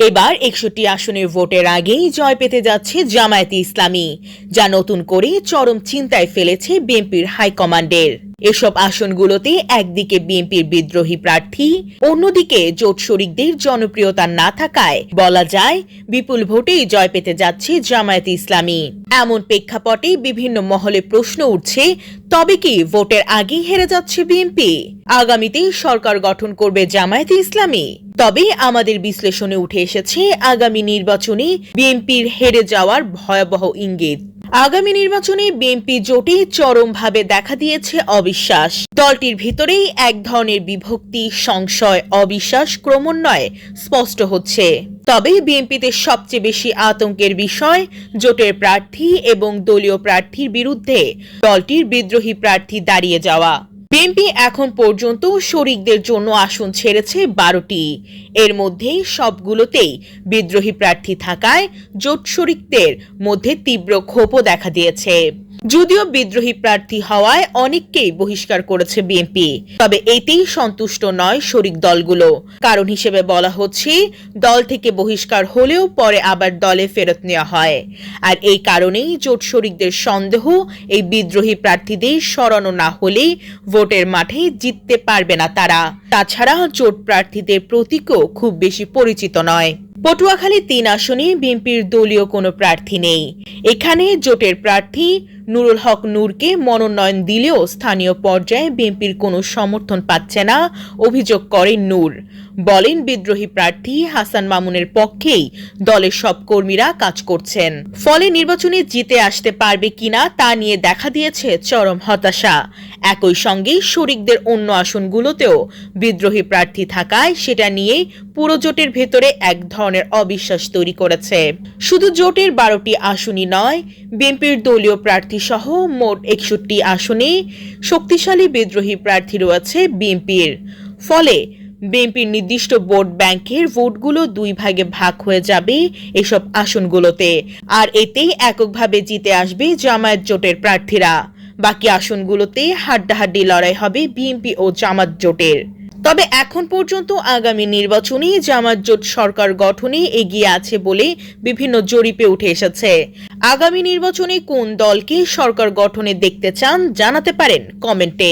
এবার একষট্টি আসনের ভোটের আগেই জয় পেতে যাচ্ছে জামায়াতে ইসলামী, যা নতুন করে চরম চিন্তায় ফেলেছে বিএনপির হাইকমান্ডের। এসব আসনগুলোতে একদিকে বিএনপির বিদ্রোহী প্রার্থী, অন্যদিকে জোট শরিকদের জনপ্রিয়তা না থাকায় বলা যায় বিপুল ভোটেই জয় পেতে যাচ্ছে জামায়াতে ইসলামী। এমন প্রেক্ষাপটে বিভিন্ন মহলে প্রশ্ন উঠছে, তবে কি ভোটের আগেই হেরে যাচ্ছে বিএনপি? আগামীতে সরকার গঠন করবে জামায়াতে ইসলামী? তবে আমাদের বিশ্লেষণে উঠে এসেছে, আগামী নির্বাচনে বিএনপির হেরে যাওয়ার ভয়াবহ ইঙ্গিত। আগামী নির্বাচনে বিএনপি জোটে চরমভাবে দেখা দিয়েছে অবিশ্বাস। দলটির ভিতরেই এক ধরনের বিভক্তি, সংশয়, অবিশ্বাস ক্রমান্বয়ে স্পষ্ট হচ্ছে। তবে বিএনপিতে সবচেয়ে বেশি আতঙ্কের বিষয় জোটের প্রার্থী এবং দলীয় প্রার্থীর বিরুদ্ধে দলটির বিদ্রোহী প্রার্থী দাঁড়িয়ে যাওয়া। বিএনপি এখন পর্যন্ত শরিকদের জন্য আসন ছেড়েছে বারোটি। এর মধ্যে সবগুলোতেই বিদ্রোহী প্রার্থী থাকায় জোট শরিকদের মধ্যে তীব্র ক্ষোভও দেখা দিয়েছে। যদিও বিদ্রোহী প্রার্থী হওয়ায় অনেককেই বহিষ্কার করেছে বিএনপি তবে এতেই সন্তুষ্ট নয় শরিক দলগুলো। কারণ হিসেবে বলা হচ্ছে, দল থেকে বহিষ্কার হলেও পরে আবার দলে ফেরত নেওয়া হয়। আর এই কারণেই জোট শরিকদের সন্দেহ এই বিদ্রোহী প্রার্থীদের সরানো না হলে ভোটের মাঠে জিততে পারবে না তারা। তাছাড়া জোট প্রার্থীদের প্রতীকও খুব বেশি পরিচিত নয়। পটুয়াখালী তিন আসনে বিএনপির দলীয় কোনো প্রার্থী নেই। এখানে জোটের প্রার্থী নুরুল হক নূরকে মনোনয়ন দিলেও স্থানীয় পর্যায়ে বিএনপির কোনো সমর্থন পাচ্ছে না, অভিযোগ করেন নূর। বলেন, বিদ্রোহী প্রার্থী হাসান মামুনের পক্ষেই দলের সব কর্মীরা কাজ করছেন। ফলে নির্বাচনে জিতে আসতে পারবে কিনা তা নিয়ে দেখা দিয়েছে চরম হতাশা। একই সঙ্গে শরিকদের অন্য আসনগুলোতেও বিদ্রোহী প্রার্থী থাকায় সেটা নিয়ে পুরো জোটের ভেতরে এক ধরনের অবিশ্বাস তৈরি করেছে। শুধু জোটের বারোটি আসনই নয়, বিএনপির দলীয় প্রার্থী সহ মোট একষট্টি আসনে শক্তিশালী বিদ্রোহী প্রার্থী রয়েছে বিএনপির। ফলে বিএনপির নির্দিষ্ট ভোট ব্যাংকের ভোটগুলো দুই ভাগে ভাগ হয়ে যাবে এসব আসনগুলোতে। আর এতেই এককভাবে জিতে আসবে জামায়াত জোটের প্রার্থীরা। বাকি আসনগুলোতে হাড্ডাহাড্ডি লড়াই হবে বিএনপি ও জামাত জোটের। তবে এখন পর্যন্ত আগামী নির্বাচনে জামাত জোট সরকার গঠনে এগিয়ে আছে বলে বিভিন্ন জরিপে উঠে এসেছে। আগামী নির্বাচনে কোন দলকে সরকার গঠনে দেখতে চান জানাতে পারেন কমেন্টে।